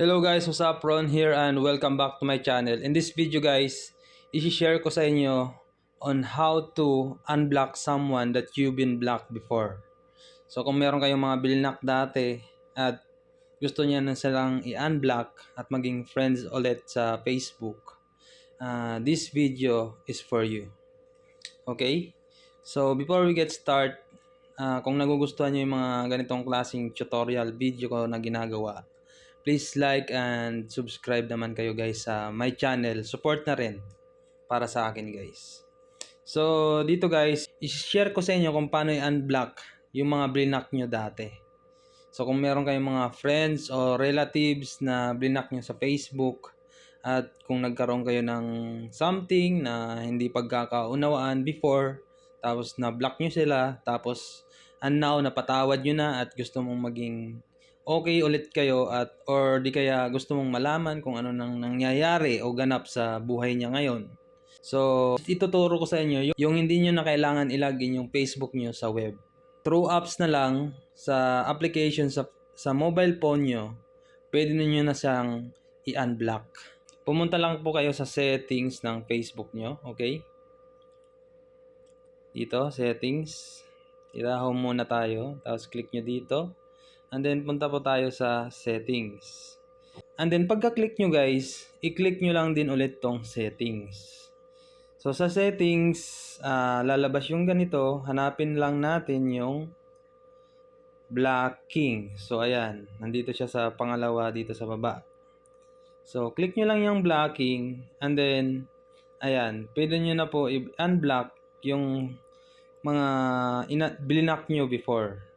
Hello guys, what's up? Ron here and welcome back to my channel. In this video guys, isi-share ko sa inyo on how to unblock someone that you've been blocked before. So kung meron kayong mga bilnak dati at gusto niya na silang i-unblock at maging friends ulit sa Facebook, uh, this video is for you. Okay? So before we get start, uh, kung nagugustuhan niyo yung mga ganitong klaseng tutorial video ko na ginagawa, please like and subscribe naman kayo guys sa my channel. Support na rin para sa akin guys. So dito guys, i-share ko sa inyo kung paano i-unblock yung mga blinak nyo dati. So kung meron kayong mga friends o relatives na blinak nyo sa Facebook at kung nagkaroon kayo ng something na hindi pagkakaunawaan before tapos na-block nyo sila tapos and now napatawad nyo na at gusto mong maging okay ulit kayo at or di kaya gusto mong malaman kung ano nang nangyayari o ganap sa buhay niya ngayon. So, ituturo ko sa inyo yung, hindi nyo na kailangan ilagin yung Facebook nyo sa web. Through apps na lang sa application sa, sa mobile phone nyo, pwede ninyo na siyang i-unblock. Pumunta lang po kayo sa settings ng Facebook nyo, okay? Dito, settings. Home muna tayo. Tapos click nyo dito. And then, punta po tayo sa settings. And then, pagka-click nyo guys, i-click nyo lang din ulit tong settings. So, sa settings, ah, lalabas yung ganito. Hanapin lang natin yung blocking. So, ayan. Nandito siya sa pangalawa dito sa baba. So, click nyo lang yung blocking. And then, ayan. Pwede nyo na po i-unblock yung mga ina- blinak nyo before.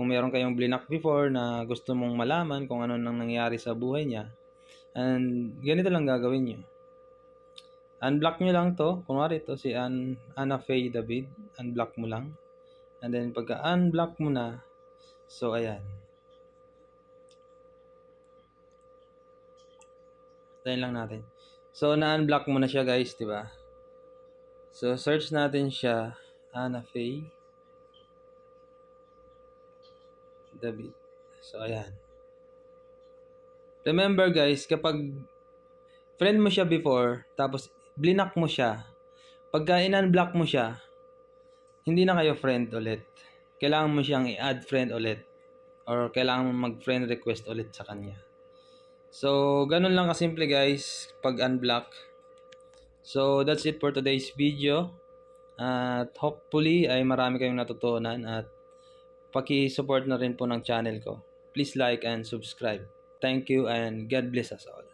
Kung meron kayong blinak before na gusto mong malaman kung ano nang nangyari sa buhay niya. And ganito lang gagawin nyo. Unblock nyo lang to. Kunwari to si An Anna Faye David. Unblock mo lang. And then pagka unblock mo na, so ayan. Tayin lang natin. So na-unblock mo na siya guys, di ba? So search natin siya, Anna Faye David. So, ayan. Remember guys, kapag friend mo siya before, tapos blinak mo siya, pagka in-unblock mo siya, hindi na kayo friend ulit. Kailangan mo siyang i-add friend ulit. Or kailangan mo mag-friend request ulit sa kanya. So, ganun lang kasimple guys, pag unblock. So, that's it for today's video. At hopefully ay marami kayong natutunan at paki-support na rin po ng channel ko. Please like and subscribe. Thank you and God bless us all.